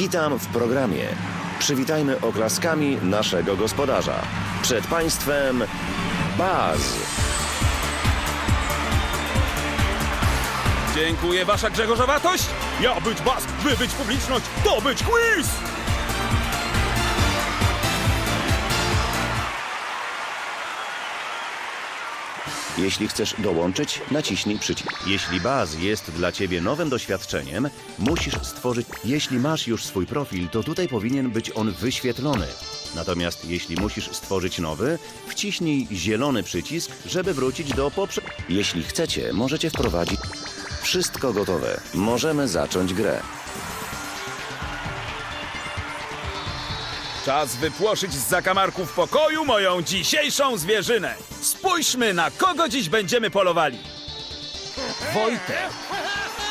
Witam w programie. Przywitajmy oklaskami naszego gospodarza. Przed Państwem Baz. Dziękuję, wasza Grzegorzowatość! Ja być bask, wy być publiczność, to być quiz! Jeśli chcesz dołączyć, naciśnij przycisk. Jeśli Baz jest dla Ciebie nowym doświadczeniem, musisz stworzyć. Jeśli masz już swój profil, to tutaj powinien być on wyświetlony. Natomiast jeśli musisz stworzyć nowy, wciśnij zielony przycisk, żeby wrócić do poprze... Jeśli chcecie, możecie wprowadzić... Wszystko gotowe. Możemy zacząć grę. Czas wypłoszyć z zakamarków pokoju moją dzisiejszą zwierzynę. Spójrzmy, na kogo dziś będziemy polowali. Wojtek,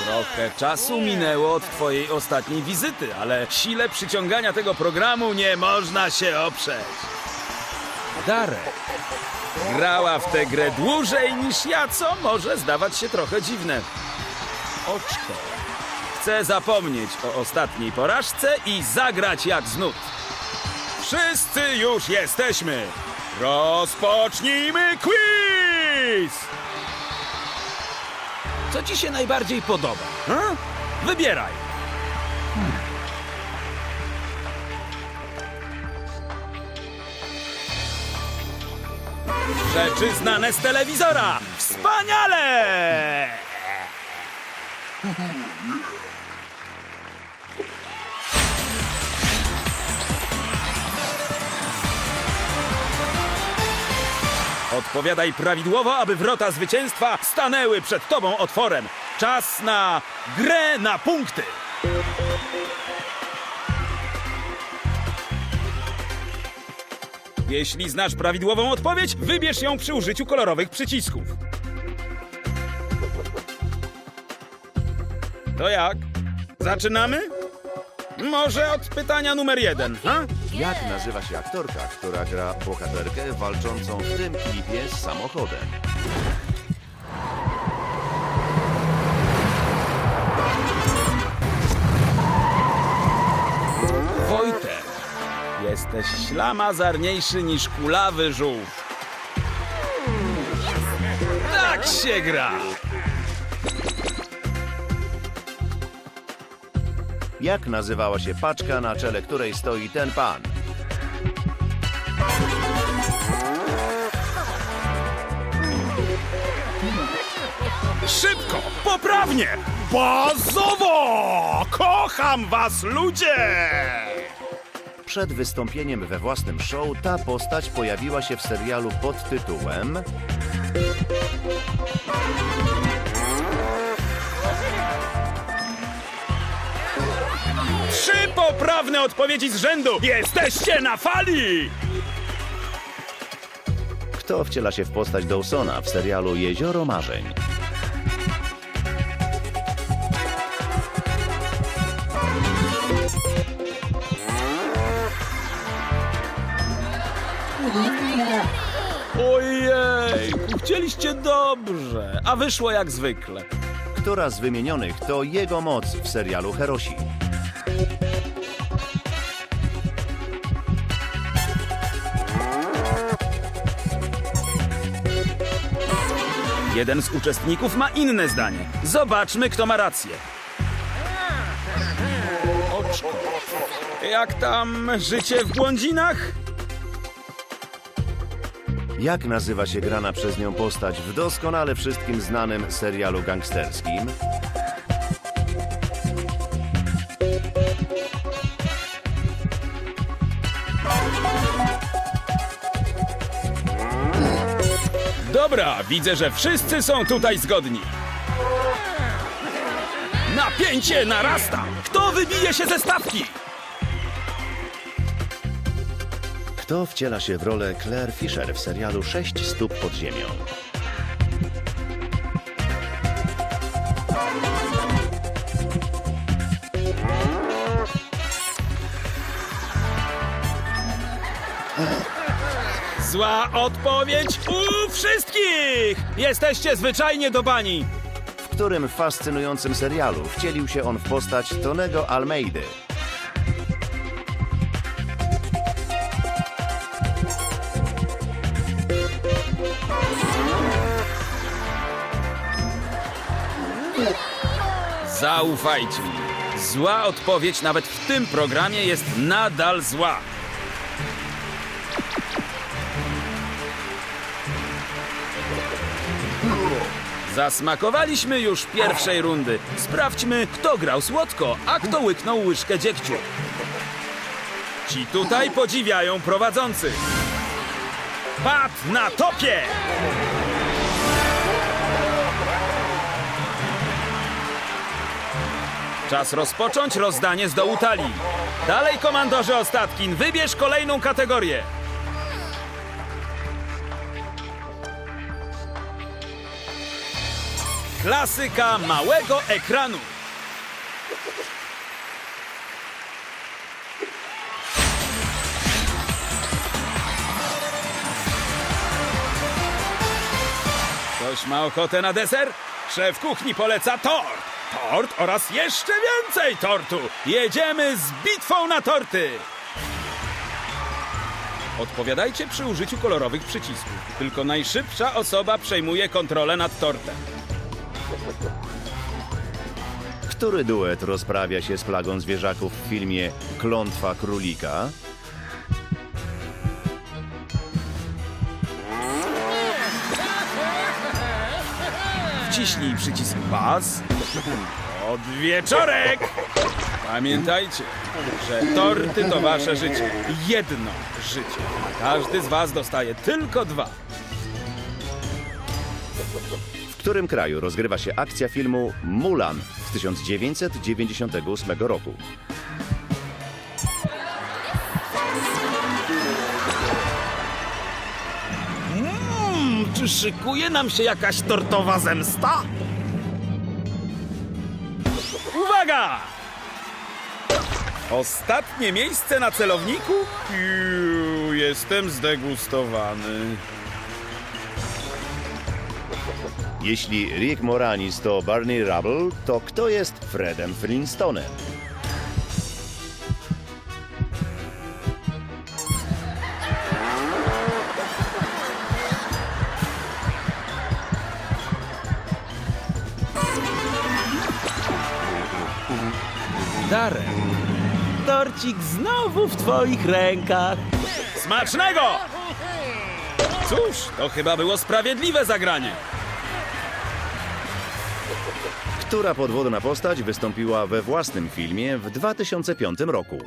trochę czasu minęło od twojej ostatniej wizyty, ale sile przyciągania tego programu nie można się oprzeć. Darek, grała w tę grę dłużej niż ja, co może zdawać się trochę dziwne. Oczko. Chcę zapomnieć o ostatniej porażce i zagrać jak z nut. Wszyscy już jesteśmy! Rozpocznijmy quiz! Co ci się najbardziej podoba? Wybieraj! Rzeczy znane z telewizora! Wspaniale! Odpowiadaj prawidłowo, aby wrota zwycięstwa stanęły przed tobą otworem. Czas na grę na punkty. Jeśli znasz prawidłową odpowiedź, wybierz ją przy użyciu kolorowych przycisków. To jak? Zaczynamy? Może od pytania numer jeden, ha? Jak nazywa się aktorka, która gra bohaterkę walczącą w tym klipie z samochodem? Wojtek, jesteś ślamazarniejszy niż kulawy żółw. Tak się gra! Jak nazywała się paczka, na czele której stoi ten pan? Szybko, poprawnie, bazowo! Kocham was, ludzie! Przed wystąpieniem we własnym show ta postać pojawiła się w serialu pod tytułem Trzy poprawne odpowiedzi z rzędu! Jesteście na fali! Kto wciela się w postać Dawsona w serialu Jezioro Marzeń? Chcieliście dobrze, a wyszło jak zwykle. Która z wymienionych to jego moc w serialu Herosi? Jeden z uczestników ma inne zdanie. Zobaczmy, kto ma rację. Oczko. Jak tam życie w Błądzinach? Jak nazywa się grana przez nią postać w doskonale wszystkim znanym serialu gangsterskim? Dobra, widzę, że wszyscy są tutaj zgodni. Napięcie narasta! Kto wybije się ze stawki? Kto wciela się w rolę Claire Fisher w serialu Sześć stóp pod ziemią? Zła odpowiedź u wszystkich! Jesteście zwyczajnie do bani. W którym fascynującym serialu wcielił się on w postać Tonego Almeidy? Zaufajcie mi. Zła odpowiedź nawet w tym programie jest nadal zła. Zasmakowaliśmy już pierwszej rundy. Sprawdźmy, kto grał słodko, a kto łyknął łyżkę dziegciu. Ci tutaj podziwiają prowadzących. Pat na topie! Czas rozpocząć rozdanie z dołu talii. Dalej, komandorze Ostatkin, wybierz kolejną kategorię. Klasyka małego ekranu. Ktoś ma ochotę na deser? Szef kuchni poleca tort. Tort oraz jeszcze więcej tortu. Jedziemy z bitwą na torty. Odpowiadajcie przy użyciu kolorowych przycisków. Tylko najszybsza osoba przejmuje kontrolę nad tortem. Który duet rozprawia się z plagą zwierzaków w filmie Klątwa Królika? Wciśnij przycisk baz. Od wieczorek! Pamiętajcie, że torty to wasze życie. Jedno życie. Każdy z was dostaje tylko dwa. W którym kraju rozgrywa się akcja filmu Mulan z 1998 roku? Czy szykuje nam się jakaś tortowa zemsta? Uwaga! Ostatnie miejsce na celowniku? Piu, jestem zdegustowany. Jeśli Rick Moranis to Barney Rubble, to kto jest Fredem Flintstonem? Torcik znowu w twoich rękach. Smacznego! Cóż, to chyba było sprawiedliwe zagranie. Która podwodna postać wystąpiła we własnym filmie w 2005 roku?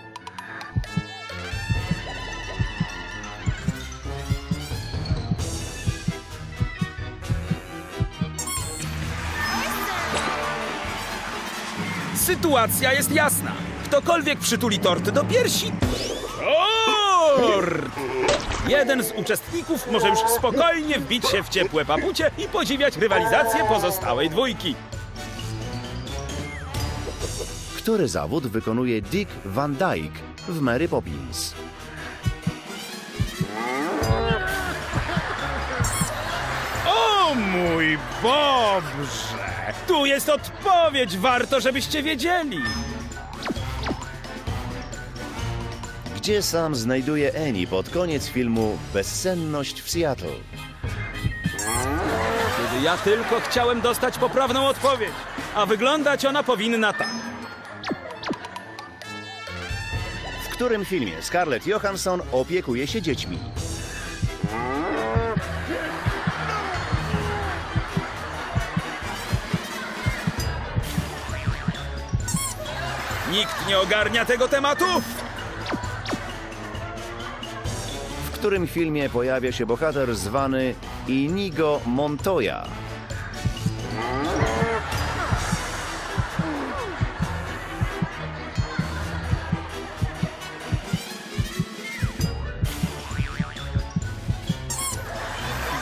Sytuacja jest jasna. Ktokolwiek przytuli tort do piersi. Tort! Jeden z uczestników może już spokojnie wbić się w ciepłe papucie i podziwiać rywalizację pozostałej dwójki. Który zawód wykonuje Dick Van Dyke w Mary Poppins? O mój Bobrze! Tu jest odpowiedź, warto żebyście wiedzieli. Gdzie sam znajduje Annie pod koniec filmu Bezsenność w Seattle? Kiedy ja tylko chciałem dostać poprawną odpowiedź, a wyglądać ona powinna tak. W którym filmie Scarlett Johansson opiekuje się dziećmi? Nikt nie ogarnia tego tematu? Którym filmie pojawia się bohater zwany Inigo Montoya?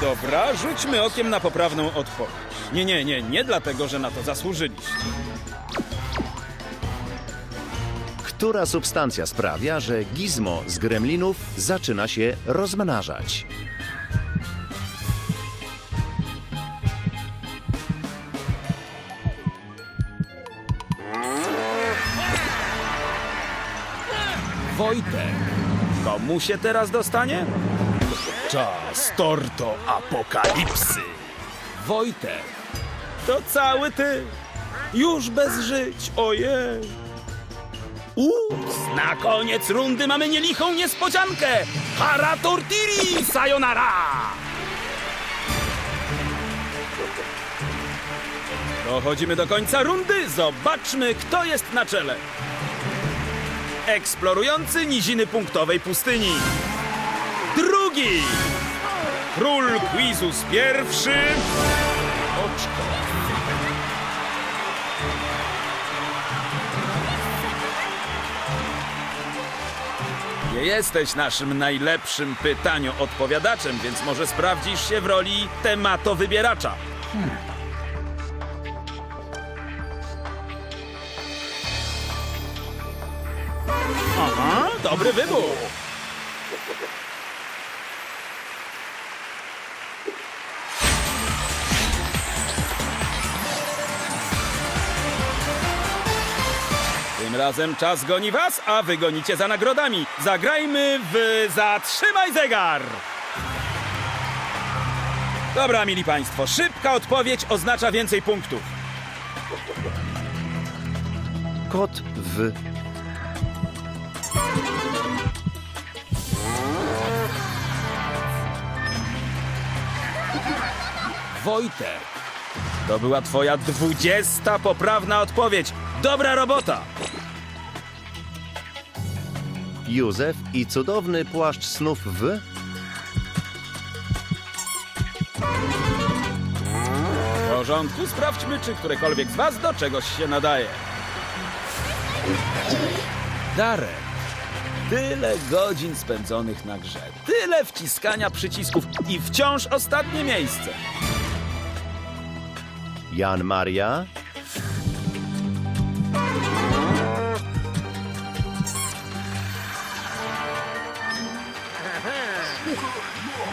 Dobra, rzućmy okiem na poprawną odpowiedź. Nie, nie, nie, nie dlatego, że na to zasłużyliście. Która substancja sprawia, że gizmo z gremlinów zaczyna się rozmnażać? Wojtek, komu się teraz dostanie? Czas torto apokalipsy. Wojtek, to cały ty. Już bez żyć, ojej. Ups, na koniec rundy mamy nielichą niespodziankę. Hara tortiri, sayonara! Dochodzimy do końca rundy, zobaczmy kto jest na czele. Eksplorujący niziny punktowej pustyni. Drugi! Król Quizus pierwszy. Oczko. Nie jesteś naszym najlepszym pytanio-odpowiadaczem, więc może sprawdzisz się w roli tematowybieracza. Aha, dobry wybór. Razem czas goni was, a wy gonicie za nagrodami. Zagrajmy w Zatrzymaj zegar! Dobra, mili państwo, szybka odpowiedź oznacza więcej punktów. Kot w Wojtek. To była twoja dwudziesta poprawna odpowiedź. Dobra robota! Józef i cudowny płaszcz snów w W porządku, sprawdźmy, czy którekolwiek z was do czegoś się nadaje. Darek. Tyle godzin spędzonych na grze, tyle wciskania przycisków i wciąż ostatnie miejsce. Jan Maria,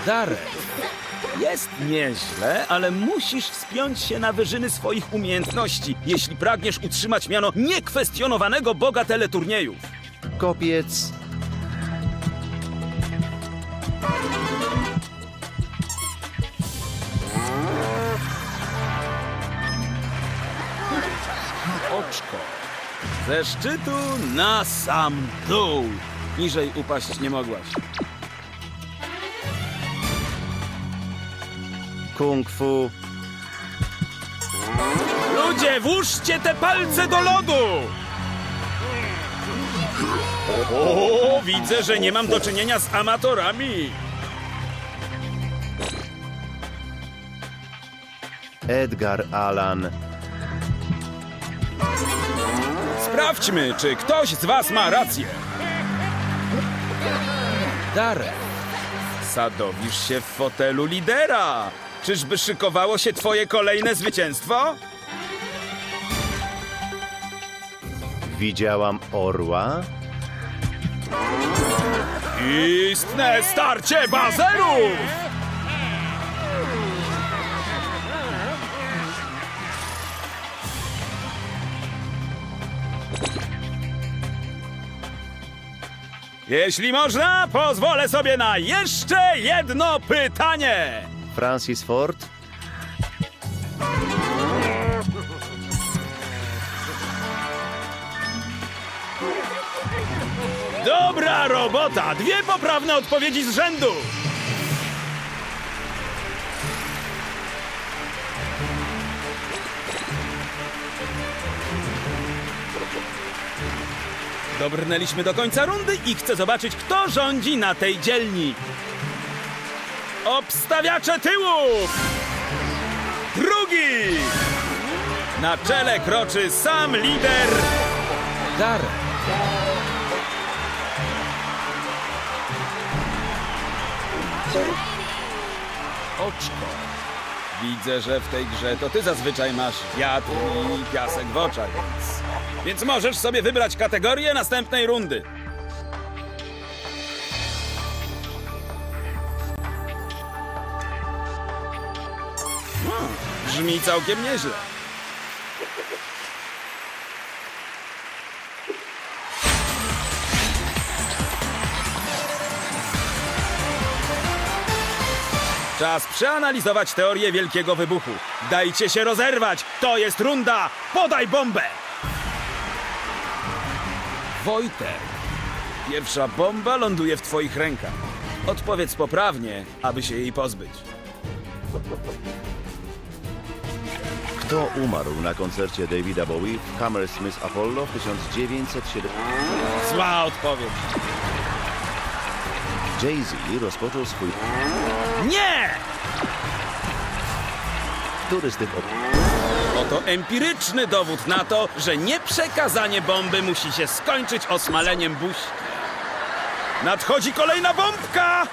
Darek. Jest nieźle, ale musisz wspiąć się na wyżyny swoich umiejętności, jeśli pragniesz utrzymać miano niekwestionowanego boga teleturniejów. kopiec, oczko. Ze szczytu na sam dół. Niżej upaść nie mogłaś. Kung fu, Ludzie, włóżcie te palce do lodu! O, widzę, że nie mam do czynienia z amatorami. Edgar Allan, Sprawdźmy, czy ktoś z was ma rację. Darek, sadowisz się w fotelu lidera. Czyżby szykowało się twoje kolejne zwycięstwo? widziałam orła, Istne starcie bazerów! Jeśli można, pozwolę sobie na jeszcze jedno pytanie. Francis Ford, Do Dobra robota! Dwie poprawne odpowiedzi z rzędu! Dobrnęliśmy do końca rundy i chcę zobaczyć, kto rządzi na tej dzielni. Obstawiacze tyłów! Drugi! Na czele kroczy sam lider Darek. Oczko. Widzę, że w tej grze to ty zazwyczaj masz wiatr i piasek w oczach, więc... Więc możesz sobie wybrać kategorię następnej rundy. Brzmi całkiem nieźle. Czas przeanalizować teorię Wielkiego Wybuchu. Dajcie się rozerwać! To jest runda! Podaj bombę! Wojtek, pierwsza bomba ląduje w twoich rękach. Odpowiedz poprawnie, aby się jej pozbyć. Kto umarł na koncercie Davida Bowie w Hammersmith Apollo w 1907? Zła odpowiedź. Jay-Z rozpoczął swój... Nie! Który z tych. Oto empiryczny dowód na to, że nieprzekazanie bomby musi się skończyć osmaleniem buźki. Nadchodzi kolejna bombka!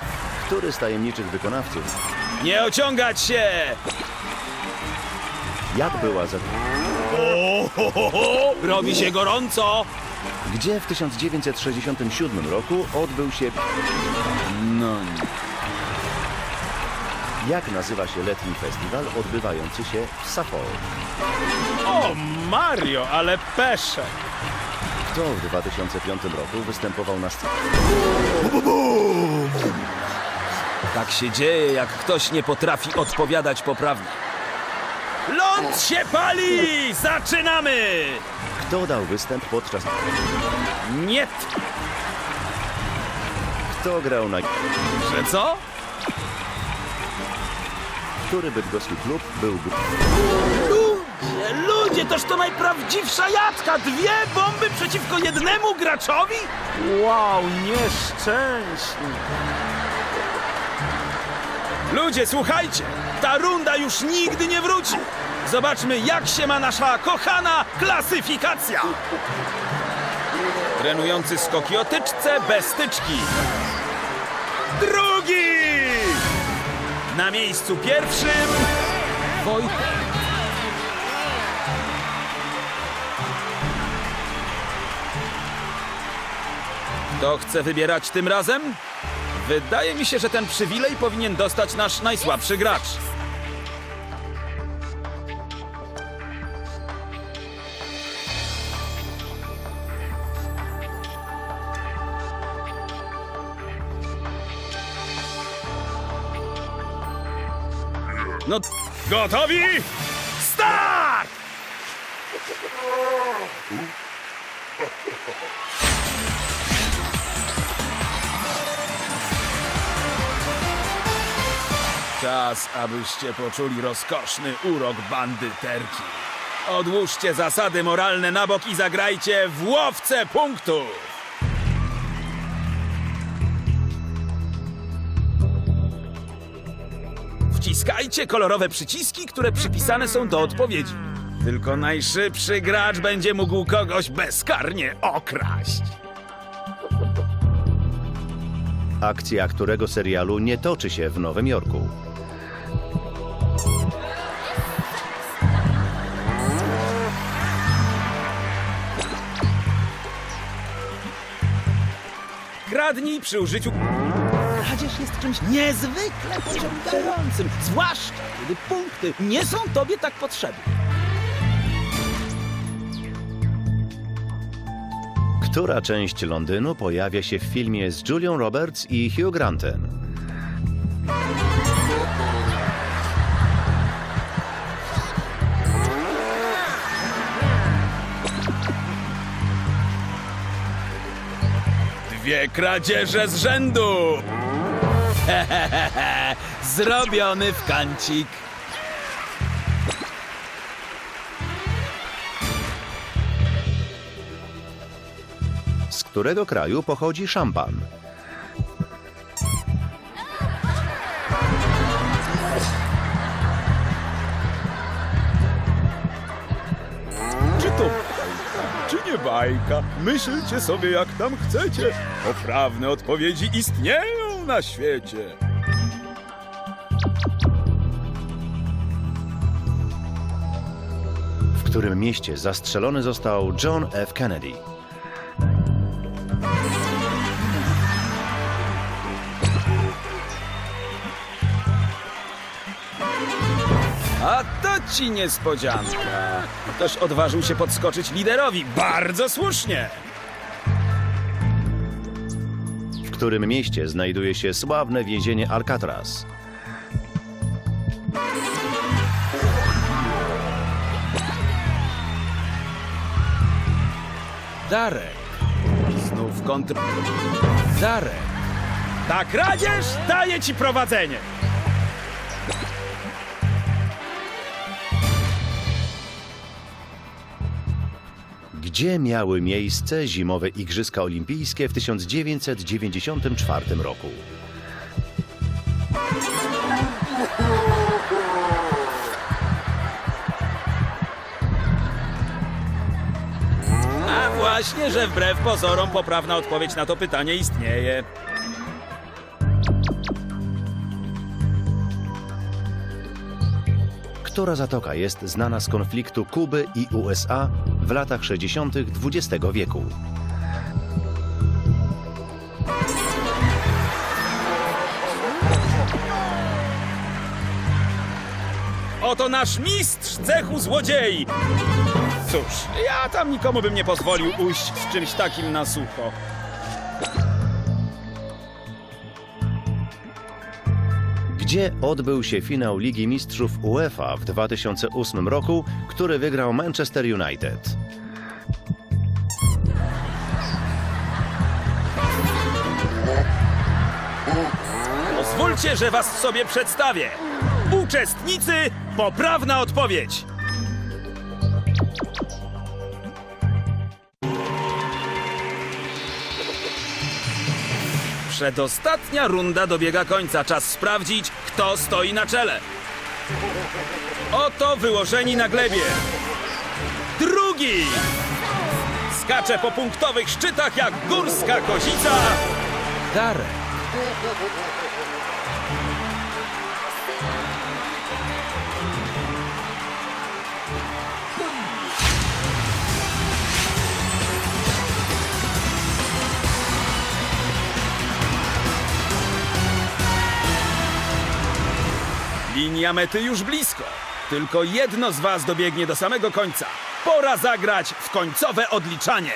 Który z tajemniczych wykonawców? Nie ociągać się! Jak była za... O, ho, ho, ho, robi się gorąco! Gdzie w 1967 roku odbył się... No nie. Jak nazywa się letni festiwal odbywający się w Suffolk? O, Mario, ale pesze! Kto w 2005 roku występował na scenie? Tak się dzieje, jak ktoś nie potrafi odpowiadać poprawnie. Ląd się pali! Zaczynamy! Kto dał występ podczas... Nie, Kto grał na... że co? Który bydgoski klub był... Ludzie, ludzie, toż to najprawdziwsza jadka! Dwie bomby przeciwko jednemu graczowi? Wow, nieszczęśni. Ludzie, słuchajcie! Ta runda już nigdy nie wróci! Zobaczmy, jak się ma nasza kochana klasyfikacja! Trenujący skoki o tyczce bez tyczki. Drugi! Na miejscu pierwszym Wojtek. Kto chce wybierać tym razem? Wydaje mi się, że ten przywilej powinien dostać nasz najsłabszy gracz. Gotowi? Start! Czas, abyście poczuli rozkoszny urok bandyterki. Odłóżcie zasady moralne na bok i zagrajcie w łowcę punktów! Wciskajcie kolorowe przyciski, które przypisane są do odpowiedzi. Tylko najszybszy gracz będzie mógł kogoś bezkarnie okraść. Akcja którego serialu nie toczy się w Nowym Jorku? Kradnij przy użyciu... Czymś niezwykle pociągającym, zwłaszcza kiedy punkty nie są tobie tak potrzebne. Która część Londynu pojawia się w filmie z Julią Roberts i Hugh Grantem? Dwie kradzieże z rzędu! Zrobiony w kancik. Z którego kraju pochodzi szampan? Czy to bajka, czy nie bajka? Myślcie sobie jak tam chcecie. Poprawne odpowiedzi istnieją na świecie. W którym mieście zastrzelony został John F. Kennedy? A to ci niespodzianka. Ktoś odważył się podskoczyć liderowi. Bardzo słusznie. Którym mieście znajduje się sławne więzienie Alcatraz? Darek. Znów kontr... Darek. Ta kradzież daje ci prowadzenie. Gdzie miały miejsce zimowe Igrzyska Olimpijskie w 1994 roku? A właśnie, że wbrew pozorom poprawna odpowiedź na to pytanie istnieje. Która zatoka jest znana z konfliktu Kuby i USA w latach 60. XX wieku? Oto nasz mistrz cechu złodziei. Cóż, ja tam nikomu bym nie pozwolił ujść z czymś takim na sucho. Gdzie odbył się finał Ligi Mistrzów UEFA w 2008 roku, który wygrał Manchester United? Pozwólcie, że was sobie przedstawię. Uczestnicy, poprawna odpowiedź. Przedostatnia runda dobiega końca. Czas sprawdzić, kto stoi na czele. Oto wyłożeni na glebie. Drugi! Skacze po punktowych szczytach jak górska kozica. Darek. Linia mety już blisko. Tylko jedno z was dobiegnie do samego końca. Pora zagrać w końcowe odliczanie.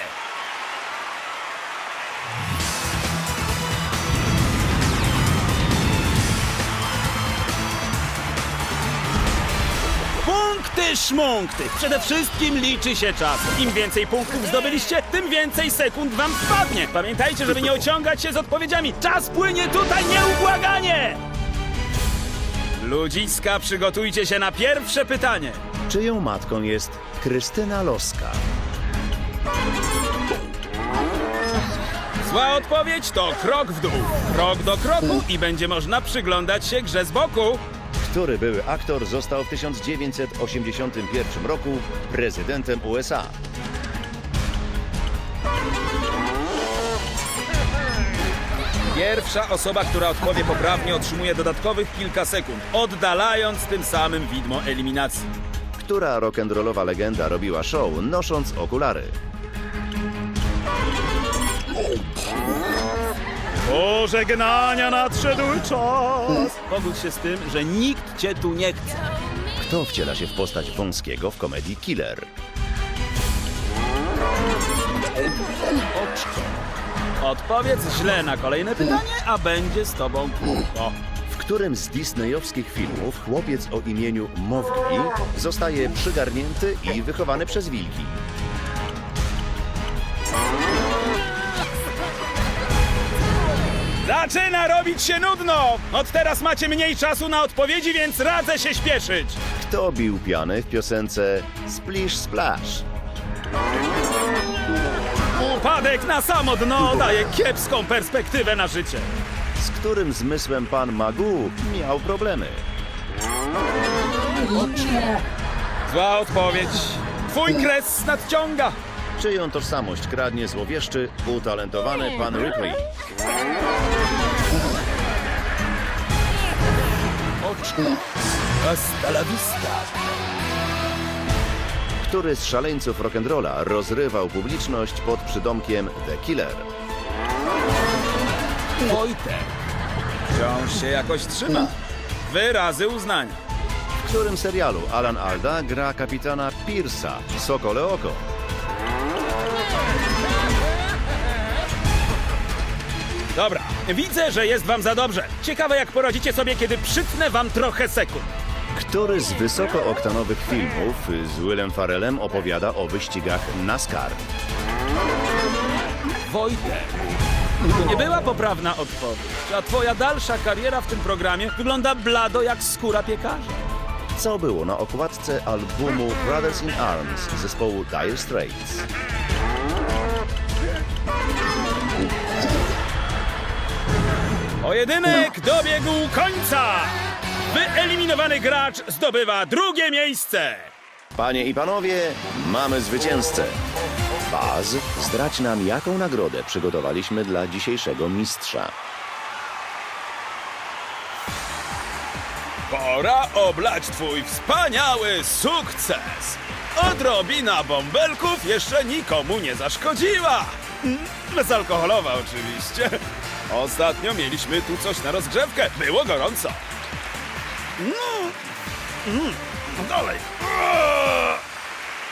Punkty szmunkty. Przede wszystkim liczy się czas. Im więcej punktów zdobyliście, tym więcej sekund wam spadnie. Pamiętajcie, żeby nie ociągać się z odpowiedziami. Czas płynie tutaj nieubłaganie! Ludziska, przygotujcie się na pierwsze pytanie. Czyją matką jest Krystyna Loska? Zła odpowiedź to krok w dół. Krok do kroku i będzie można przyglądać się grze z boku. Który były aktor został w 1981 roku prezydentem USA? Pierwsza osoba, która odpowie poprawnie, otrzymuje dodatkowych kilka sekund, oddalając tym samym widmo eliminacji. Która rock'n'rollowa legenda robiła show nosząc okulary? Pożegnania nadszedł czas! Pogódź się z tym, że nikt cię tu nie chce. Kto wciela się w postać Wąskiego w komedii Killer? Oczko. Odpowiedz źle na kolejne pytanie, a będzie z tobą krótko. W którym z disneyowskich filmów chłopiec o imieniu Mowgli zostaje przygarnięty i wychowany przez wilki? Zaczyna robić się nudno! Od teraz macie mniej czasu na odpowiedzi, więc radzę się śpieszyć. Kto bił piany w piosence Splish Splash? Upadek na samo dno daje kiepską perspektywę na życie. Z którym zmysłem pan Magu miał problemy? Zła odpowiedź. Twój kres nadciąga. Czyją tożsamość kradnie złowieszczy, utalentowany pan Ripley? Hasta la vista. Który z szaleńców rock'n'rolla rozrywał publiczność pod przydomkiem The Killer? Wojtek. Wciąż się jakoś trzyma. Wyrazy uznania. W którym serialu Alan Alda gra kapitana Pierce'a, Sokole Oko? Dobra, widzę, że jest wam za dobrze. Ciekawe, jak poradzicie sobie, kiedy przytnę wam trochę sekund. Który z wysokooktanowych filmów z Willem Farrellem opowiada o wyścigach NASCAR? Wojtek. Nie była poprawna odpowiedź. A twoja dalsza kariera w tym programie wygląda blado jak skóra piekarza. Co było na okładce albumu Brothers in Arms zespołu Dire Straits? Pojedynek dobiegł końca! Wyeliminowany gracz zdobywa drugie miejsce! Panie i panowie, mamy zwycięzcę. Baz, zdradź nam, jaką nagrodę przygotowaliśmy dla dzisiejszego mistrza. Pora oblać twój wspaniały sukces! Odrobina bąbelków jeszcze nikomu nie zaszkodziła! Mm, Bezalkoholowa oczywiście. Ostatnio mieliśmy tu coś na rozgrzewkę. Było gorąco. No. Mm. Dalej.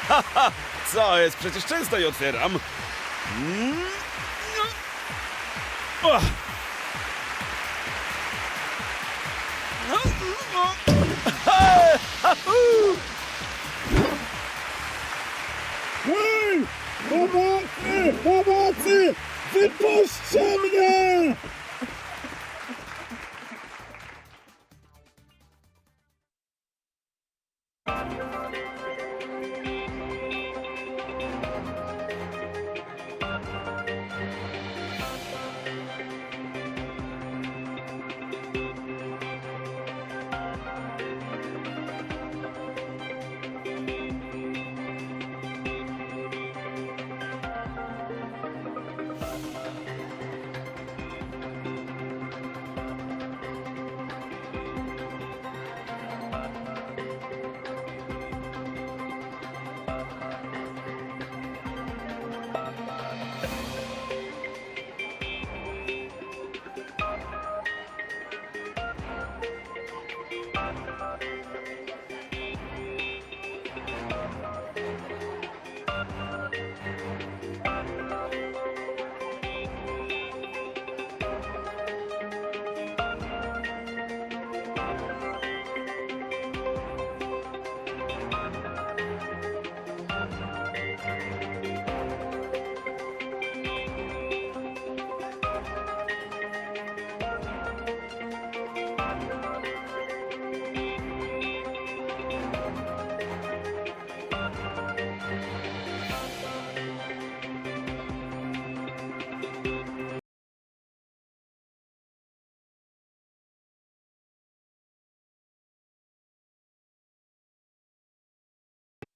Haha, Co jest? Przecież często je otwieram. Mm. No, no. Pomocy! Pomocy! Wypuśćcie mnie!